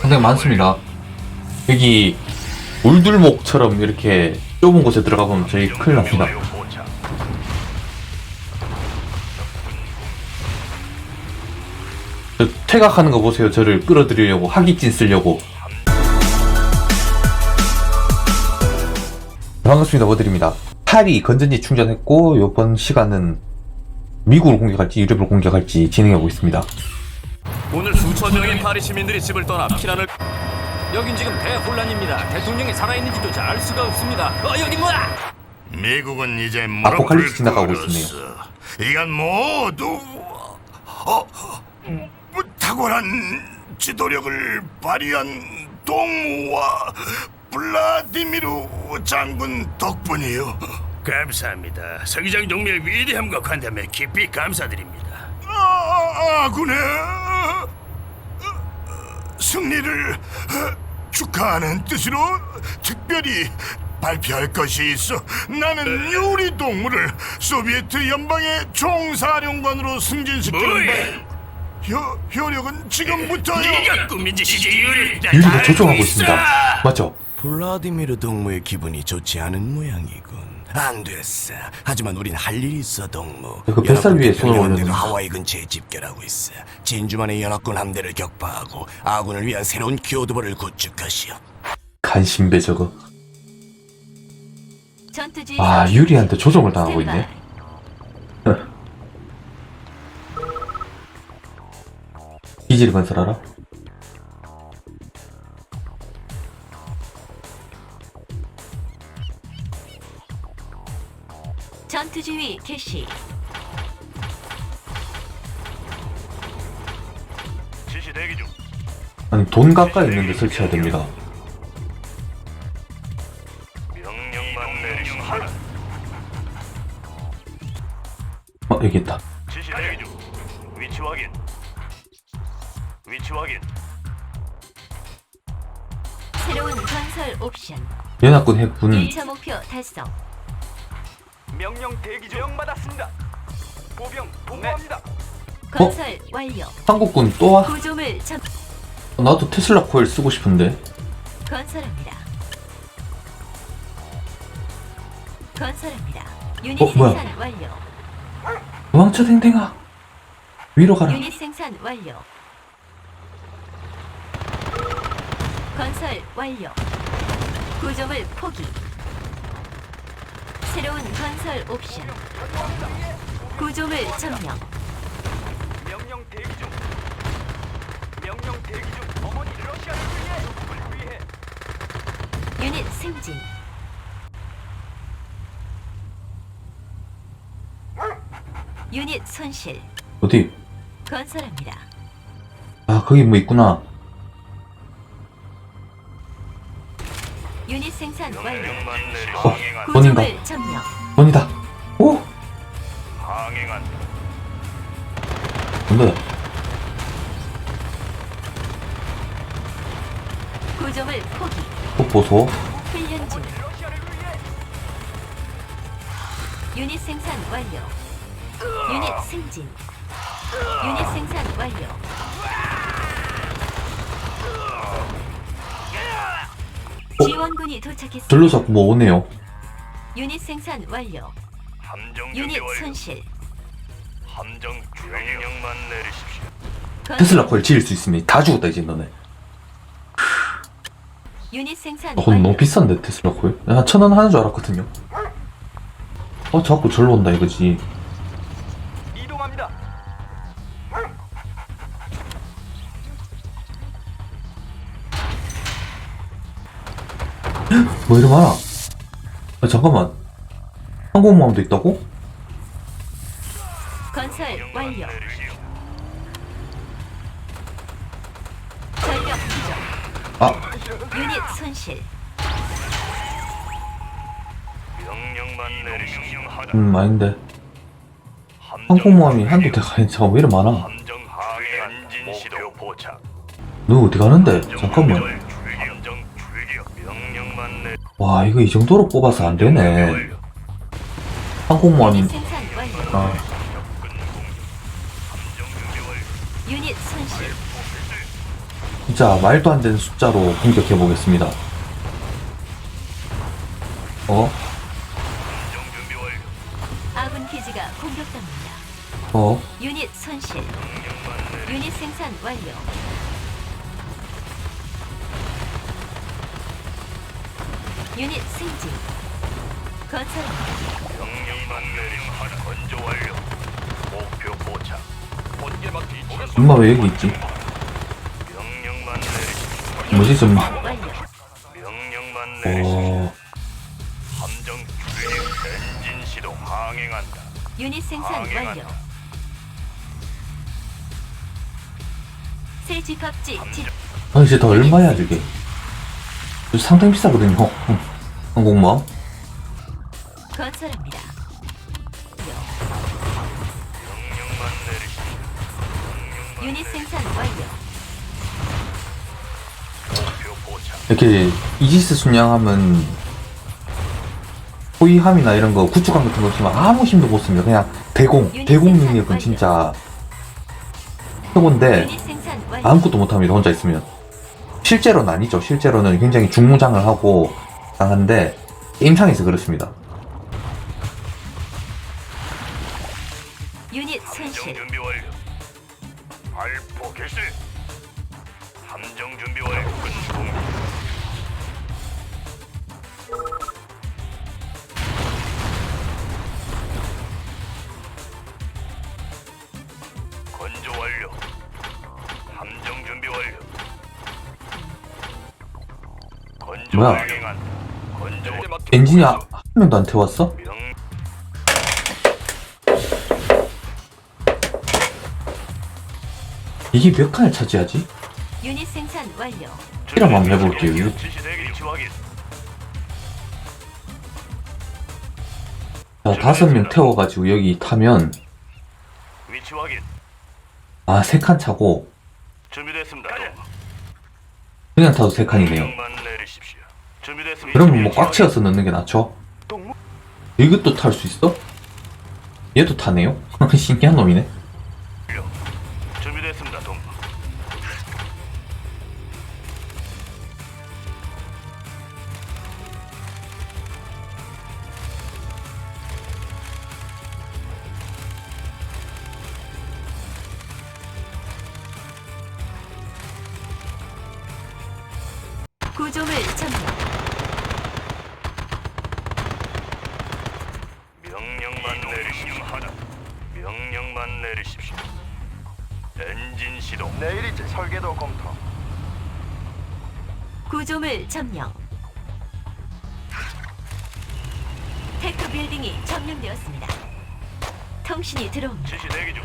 상당히 많습니다. 여기 울들목처럼 이렇게 좁은 곳에 들어가 보면 저희 큰일 납니다. 저 퇴각하는 거 보세요. 저를 끌어들이려고 하기진 쓰려고. 반갑습니다. 워드입니다. 팔이 건전지 충전했고 이번 시간은 미국을 공격할지 유럽을 공격할지 진행하고 있습니다. 오늘 수천 명의 파리 시민들이 집을 떠나 피난을 여긴 지금 대혼란입니다. 대통령이 살아있는지도 잘알 수가 없습니다. 어 여기 뭐야? 미국은 이제 아포칼립스 지나가고 무릎을 꿇었어. 이건 모두 어, 뭐, 탁월한 지도력을 발휘한 동무와 블라디미르 장군 덕분이요. 감사합니다. 서기장 동맹의 위대함과 관담에 깊이 감사드립니다. 아, 아군의 승리를 축하하는 뜻으로 특별히 발표할 것이 있어. 나는 요리 동물을 소비에트 연방의 총사령관으로 승진시키는 뭐야? 효, 효력은 지금부터요. 네가 꿈인지 시제 유리 유리가 조종하고 있습니다. 맞죠? 블라디미르 동무의 기분이 좋지 않은 모양이군. 안 됐어. 하지만 우린 할 일이 있어, 동무. 그 뱃살 위에 손을 함대가 하와이 근처에 집결하고 있어. 진주만의 연합군 함대를 격파하고 아군을 위한 새로운 교두보를 구축하시오. 간신배 저거. 아 유리한테 조종을 당하고 있네. 기지를 건설하라. 전투지휘 개시 지시 대기 중. 아니 돈 가까이 있는데 설치해야 됩니다. 명령만 내리시오. 어 여기 있다. 지시 대기 중. 위치 확인. 위치 확인. 새로운 건설 옵션 연합군 해군 1차 목표 달성 명령 대기 중 명 받았습니다. 보병 보고합니다. 건설 완료 한국군 또 와? 구조물 점 나도 테슬라 코일 쓰고 싶은데. 건설합니다 건설합니다 유닛 어, 뭐야? 생산 완료 도망쳐 댕댕아. 위로 가라. 유닛 생산 완료 건설 완료 구조물 포기 새로운 건설 옵션 구조물 점령 명령 대기 중. 명령 대기 중. 어머니 러시아를 위해 조국을 위해 유닛 승진 유닛 손실 어디? 건설합니다 아 거기 뭐 있구나. 유닛 생산 완료 명령만. 어. 본인가? 점령 돈이다. 오. 항행한. 뭔데? 구조물 포기 또 보소. 훈련 중 유닛 생산 완료 유닛 승진 유닛 생산 완료 지원군이 도착했습니다 절로 자꾸 뭐 오네요. 유닛 생산 완료 함정 유닛 준비 완료. 손실 함정 명령만 내리십시오. 테슬라 코일 지을 수 있으니 다 죽었다 이제 너네. 유닛 생산 아, 근데 완료 너무 비싼데 테슬라 코일? 한천원 하는 줄 알았거든요. 어 자꾸 절로 온다 이거지. 뭐 이리 많아? 아, 잠깐만. 항공모함도 있다고? 건설 완료. 전력 부족 아 유닛 손실 명령만 내리시오. 음 아닌데. 항공모함이 한두 대가 아니 잠깐 왜 이리 많아? 함정 엔진 포착. 너 어디 가는데? 잠깐만. 와 이거 이 정도로 뽑아서 안 되네. 생산 완료 아. 유닛 손실 진짜 말도 안 되는 숫자로 공격해 보겠습니다. 어? 아군 기지가 공격당합니다. 어? 유닛 손실. 유닛 생산 완료. 유닛 승진. 건설합니다. 명령만 하나 건조 완료. 목표 포착. 본계 막기 엄마 왜 여기 있지? 명령만 내리십시오. 뭐지, 좀. 완료. 명령만. 어, 함정 출격 엔진 시동 항행한다. 유닛 생산 완료. 항행한다. 집합지 진 아, 이제 더 얼마야, 저게? 상당히 비싸거든요, 응. 항공모함. 건설합니다. 유닛 생산 완료. 이렇게 이지스 순양하면 호위함이나 이런 거 구축함 같은 거 없으면 아무 힘도 못 씁니다. 그냥 대공, 대공 능력은 진짜 최고인데 유닛 생산 완료. 아무것도 못 합니다. 혼자 있으면. 실제로는 아니죠. 실제로는 굉장히 중무장을 하고 강한데 게임상에서 그렇습니다. 유닛 함정 손실. 준비 완료. 발포 개시. 함정 준비 완료. 근중. 건조 완료. 함정 준비 완료. 건조 뭐야? 항행한. 엔진이 아- 한 명도 안 태웠어? 명 이게 몇 칸을 차지하지? 유닛 생산 완료. 이름 한번 해볼게요. 이거. 자, 다섯 명 태워가지고 여기 타면 위치 확인. 아, 세 칸 차고 준비됐습니다. 그냥 타도 세 칸이네요. 명만 내리십시오. 그러면 뭐 꽉 채워서 넣는 게 낫죠? 이것도 탈 수 있어? 얘도 타네요? 신기한 놈이네. 엔진 시동. 내일이지 설계도 검토. 구조물 점령. 테크 빌딩이 점령되었습니다. 통신이 들어옵니다. 지시 대기 중.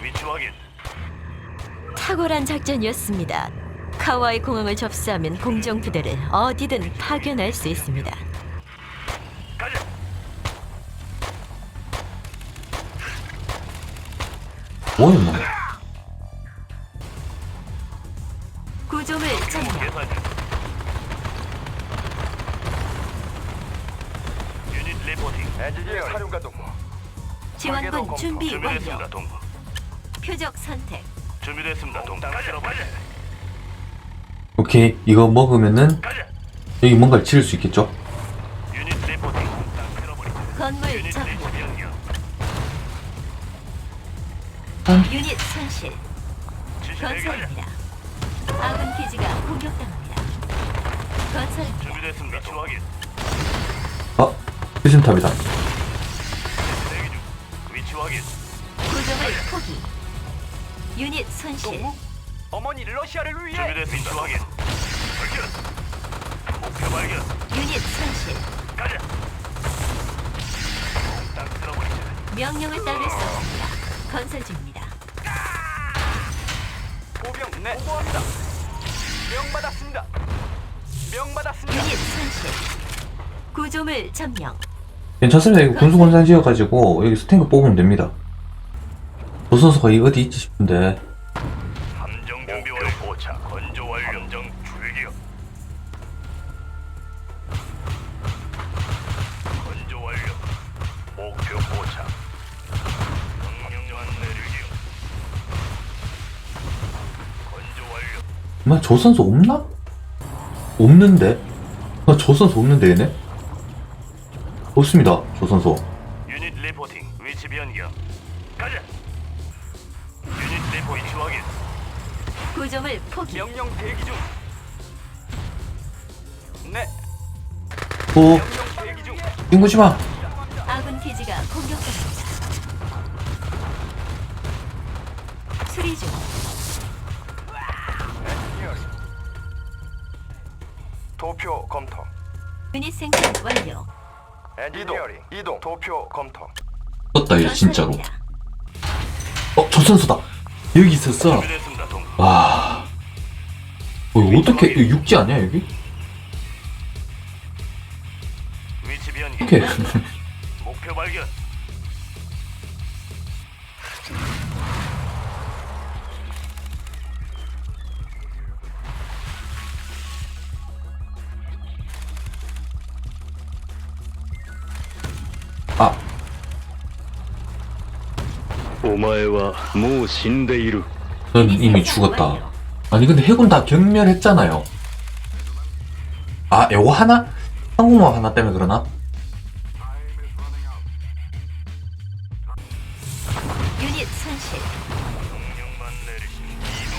위치 확인. 탁월한 작전이었습니다. 카와이 공항을 접수하면 공정 부대를 어디든 파견할 수 있습니다. 가자. 뭐였나? 오케이. 이거 먹으면은. 여기 뭔가를 지을 수 있겠죠? 건물. 유닛 손실. 건설입니다. 아군 기지가 공격당합니다. 준비됐습니다. 아. 대기 중. 위치 확인. 구조물 포기. 유닛 손실. 어머니 러시아를 위해 준비됐습니다. 확인. 발견. 목표 발견. 유닛 손실. 가자. 딱 들어버리자. 명령을 따를 수 없습니다. 건설 중입니다. 보병 네 보고합니다. 명받았습니다. 명받았습니다. 유닛 손실. 구조물 점령. 괜찮습니다. 이거 군수공산 지어가지고 여기서 탱크 뽑으면 됩니다. 조선소가 이 어디 있지 싶은데 나저 선수 없나? 없는데? 나저 선수 없는데 얘네? 없습니다 저 선수 유닛 리포팅. 위치 변경. 가자. 유닛 리포 위치 확인. 구점을 포기. 명령 대기 중. 네, 오 명령 대기 중. 인구지마 도표 검토. 유닛 생산 완료. 이동, 이동. 도표 검토. 떴다 얘 진짜로. 어저 선수다 여기 있었어 준비됐습니다, 동. 와 어, 이거 어떻게 이거 육지 아니야 여기? 위치 변경. 어떻게 목표 발견. お前はもう死んでいる 넌 이미 죽었다 아니 근데 해군 다 경멸했잖아요 아 요거 하나? 한국만 하나 때문에 그러나? 유닛 손실. 명령만 내리십시오. 이동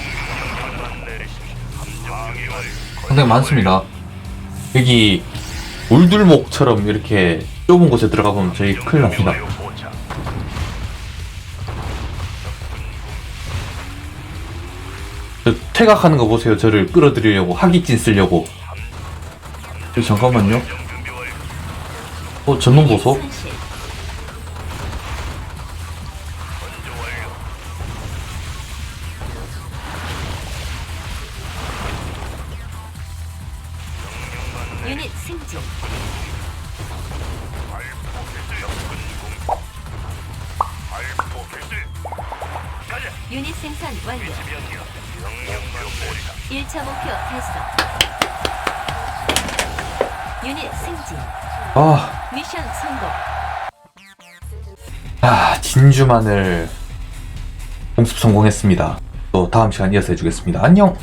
명령만 내리십시오. 함정이 완료. 상당히 많습니다 여기 울들목처럼 이렇게 좁은 곳에 들어가 보면 저희 큰일 납니다 퇴각하는 거 보세요 저를 끌어들이려고 하기진 쓰려고 저 잠깐만요. 어 전동 보소 승진. 유닛 생산 완료. 위치 변경. 명령만 내리다. 1차 목표 달성. 유닛 승진. 아, 미션 성공. 아 진주만을 공습 성공했습니다 또 다음 시간 이어서 해주겠습니다 안녕